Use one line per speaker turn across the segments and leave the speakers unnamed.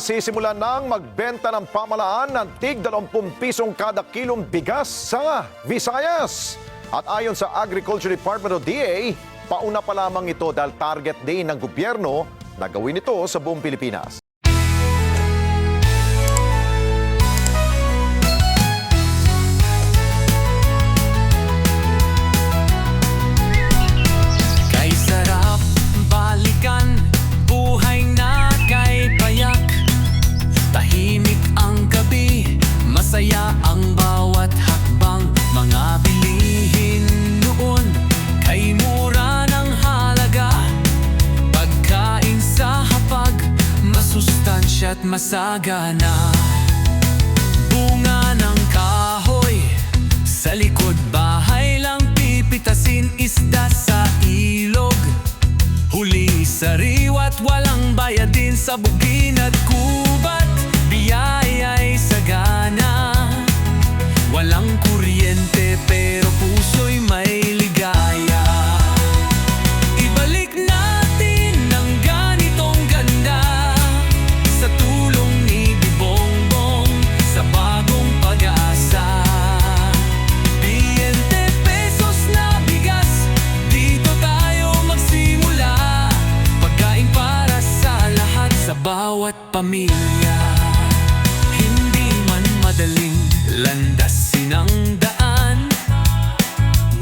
Sisimulan ng magbenta ng pamalaan ng tig 20 pisong kada kilong bigas sa Visayas. At ayon sa Agriculture Department o DA, pauna pa lamang ito dahil target din ng gobyerno na gawin ito sa buong Pilipinas.
Masagana Bunga ng kahoy Sa likod bahay lang pipitasin isda sa ilog. Huling sariwat walang bayadin sa bugin at kubat Biyaya'y sagana. Walang kuryente pero puso'y may pamilya. Hindi man madaling landasin ang daan.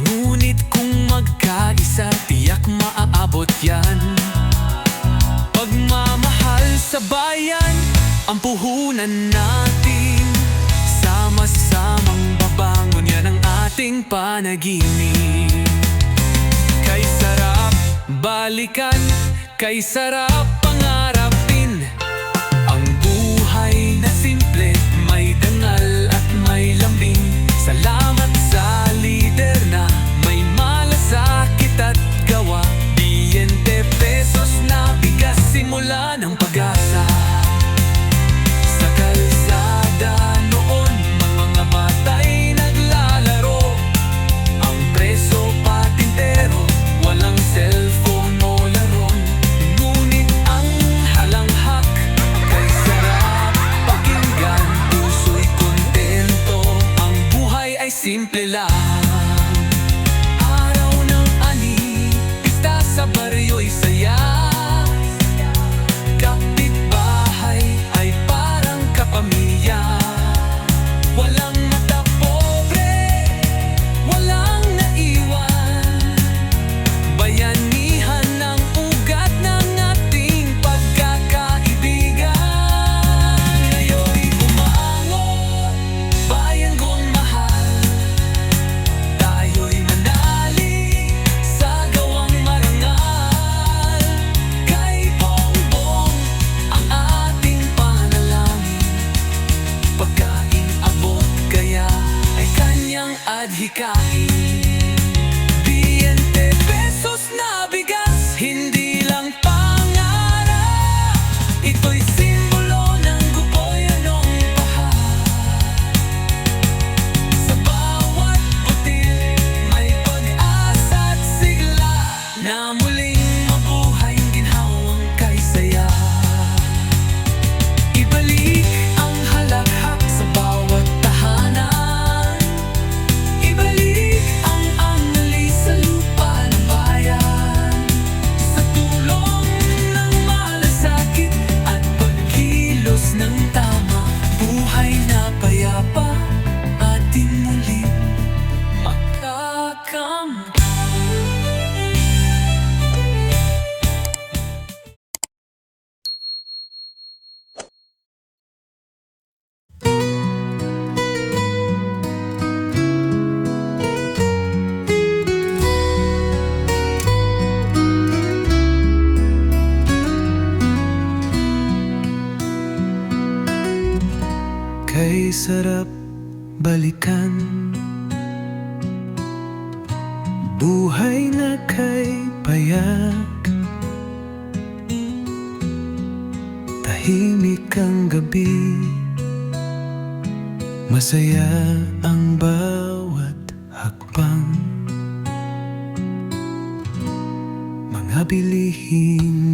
Ngunit kung magkaisa Tiyak maaabot yan. Pagmamahal sa bayan Ang puhunan natin. Sama-samang babangon Yan ang ating panaginip. Kay sarap balikan Kay sarap cidade cair. Sarap
balikan. Buhay na kay payak. Tahimik ang gabi. Masaya ang bawat hakbang. Mga bilihin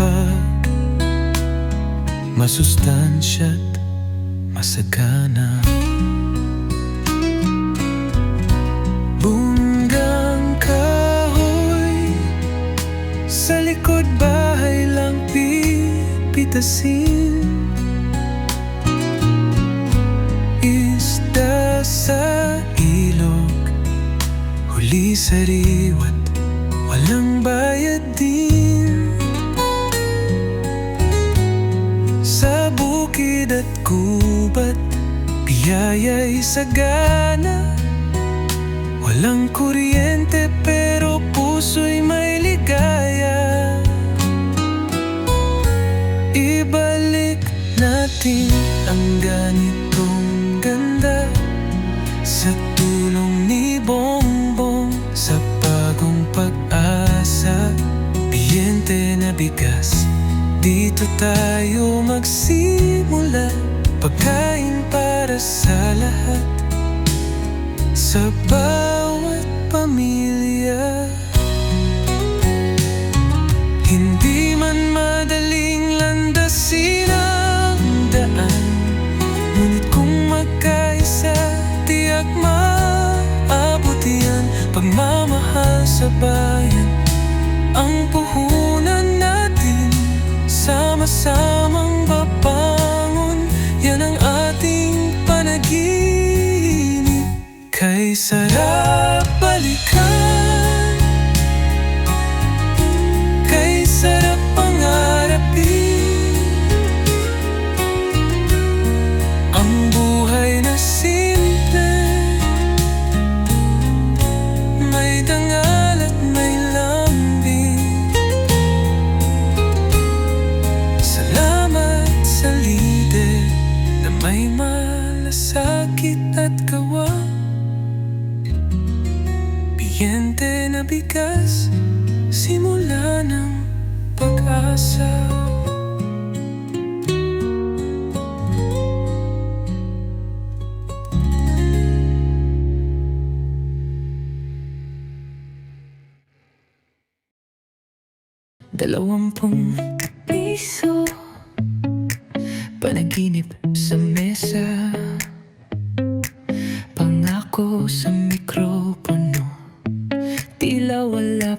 hapag Masustansya't masagana Bunggang kahoy Sa likod bahay lang pipitasin. Isda sa ilog Huli sa riwat Walang bayad din bukid at gubat Biyaya'y sagana. Walang kuryente pero puso'y may ligaya. Ibalik natin ang ganitong ganda Sa tulong ni Bongbong Sa bagong pag-asa. Biyente na bigas Dito tayo magsimula. Pagkain para sa lahat. Sa bawat pamilya. Hindi man madaling landasin ang daan. Ngunit kung magkaisa, tiyak maabot yan. Pagmamahal sa bayan Ang puhunan Sama-samang babangon Yan ang ating panaginip. Kay sarap balikan malasakit at gawa. Biyente na bigas Simula ng pag-asa. Dalawampung piso Panaginip sa mesa sa mikropono. Tila wala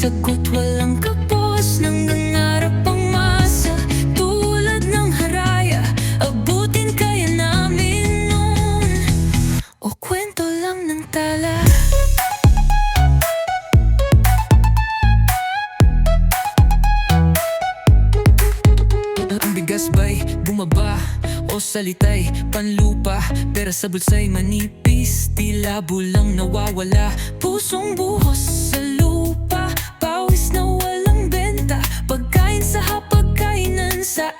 Sagot walang kapos Nangangarap ang masa. Tulad ng haraya Abutin kaya namin nun. O kwento lang ng tala. Ang bigas ba'y bumaba o salita'y panlupa? Pera sa bulsa'y manipis Tila bulang nawawala. Pusong buhos sa sa